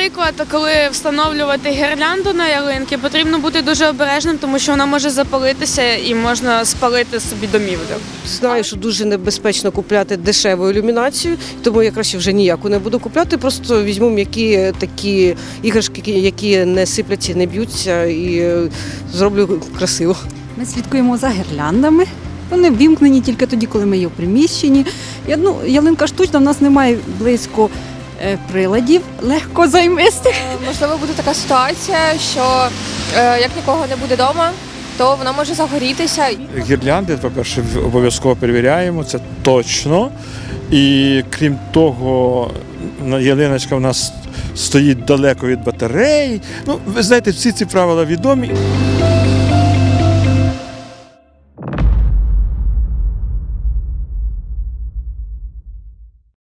Наприклад, коли встановлювати гірлянду на ялинки, потрібно бути дуже обережним, тому що вона може запалитися і можна спалити собі домівлю. Знаю, що дуже небезпечно купляти дешеву ілюмінацію, тому я краще вже ніяку не буду купляти. Просто візьму м'які такі іграшки, які не сипляться, не б'ються, і е, зроблю красиво. Ми слідкуємо за гірляндами. Вони вімкнені тільки тоді, коли ми є в приміщенні. Я, ну, ялинка штучна, в нас немає близько приладів легко займистих. Е, Можливо, буде така ситуація, що е, як нікого не буде вдома, то вона може загорітися. Гірлянди, по-перше, обов'язково перевіряємо, це точно. І крім того, на- ялиночка в нас стоїть далеко від батарей. Ну, ви знаєте, всі ці правила відомі.